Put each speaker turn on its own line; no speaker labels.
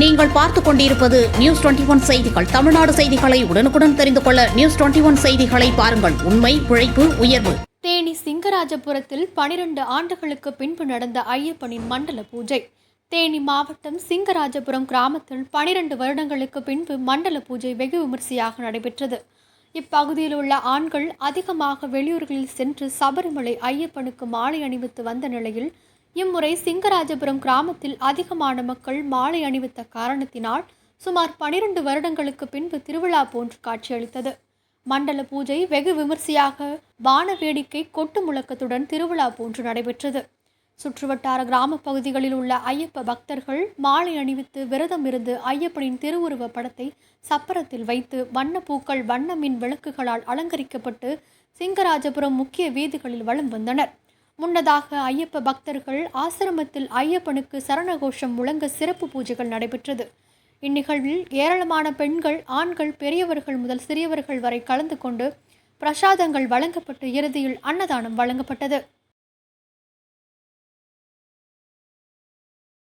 நீங்கள் பார்த்துக் கொண்டிருப்பது நியூஸ் டுவெண்டி ஒன் செய்திகள். தமிழ்நாடு செய்திகளை உடனுக்குடன் தெரிந்து கொள்ள நியூஸ் டுவெண்டி ஒன் செய்திகளை பாருங்கள். உண்மை உழைப்பு உயர்வு.
தேனி சிங்கராஜபுரத்தில் பனிரெண்டு ஆண்டுகளுக்கு பின்பு நடந்த ஐயப்பனின் மண்டல பூஜை. தேனி மாவட்டம் சிங்கராஜபுரம் கிராமத்தில் பனிரெண்டு வருடங்களுக்கு பின்பு மண்டல பூஜை வெகு விமர்சையாக நடைபெற்றது. இப்பகுதியில் உள்ள ஆண்கள் அதிகமாக வெளியூர்களில் சென்று சபரிமலை ஐயப்பனுக்கு மாலை அணிவித்து வந்த நிலையில் இம்முறை சிங்கராஜபுரம் கிராமத்தில் அதிகமான மக்கள் மாலை அணிவித்த காரணத்தினால் சுமார் பனிரெண்டு வருடங்களுக்கு பின்பு திருவிழா போன்று காட்சியளித்தது. மண்டல பூஜை வெகு விமர்சையாக வான வேடிக்கை கொட்டு முழக்கத்துடன் திருவிழா போன்று நடைபெற்றது. சுற்றுவட்டார கிராம பகுதிகளில் உள்ள ஐயப்ப பக்தர்கள் மாலை அணிவித்து விரதம் இருந்து ஐயப்பனின் திருவுருவ படத்தை சப்பரத்தில் வைத்து வண்ணப்பூக்கள் வண்ணமின் வண்ண மின் விளக்குகளால் அலங்கரிக்கப்பட்டு சிங்கராஜபுரம் முக்கிய வீதிகளில் வலம் வந்தனர். முன்னதாக ஐயப்ப பக்தர்கள் ஆசிரமத்தில் ஐயப்பனுக்கு சரணகோஷம் முழங்க சிறப்பு பூஜைகள் நடைபெற்றது. இந்நிகழ்வில் ஏராளமான பெண்கள் ஆண்கள் பெரியவர்கள் முதல் சிறியவர்கள் வரை கலந்து கொண்டு பிரசாதங்கள் வழங்கப்பட்டு இறுதியில் அன்னதானம் வழங்கப்பட்டது.